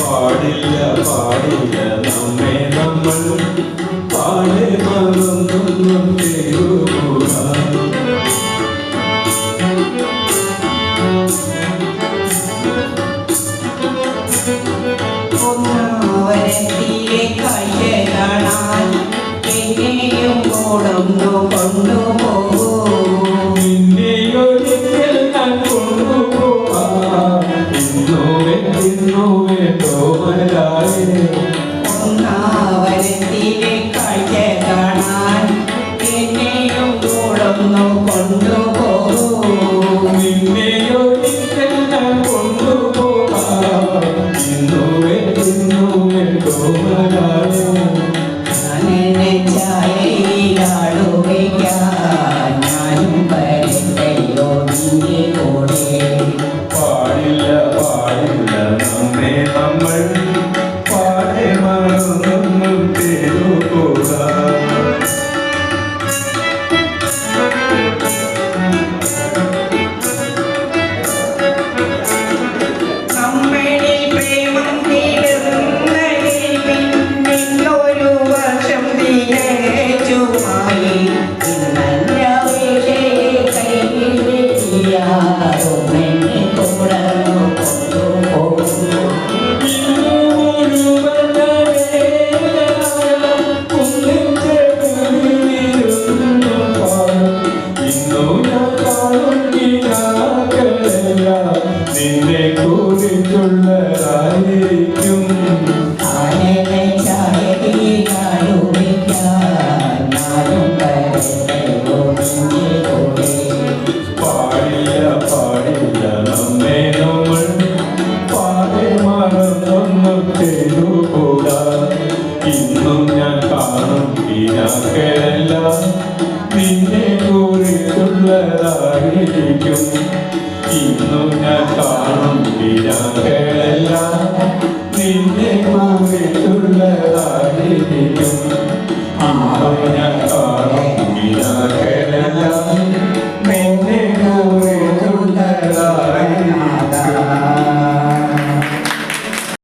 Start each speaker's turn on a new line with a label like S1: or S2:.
S1: പാടില്ല പാടില്ല നമ്മെ
S2: നമ്മൾ. പാടെ മറന്നു ഇനിയും കൊടന്നു കൊണ്ടുപോകും
S1: നിന്നെയൊരിക്കൽ ഞാൻ കൊണ്ടുപോകാം ഇന്നോവെ ഇന്നോവെ തോമലായേ ഇന്നും ഞാൻ കാണും ഇനക്കെല്ലാം നിന്നെ കുറിച്ചുള്ളതായിരിക്കും ഇന്നും ഞാൻ കാണും ഇനക്കെല്ലാം നിന്നെ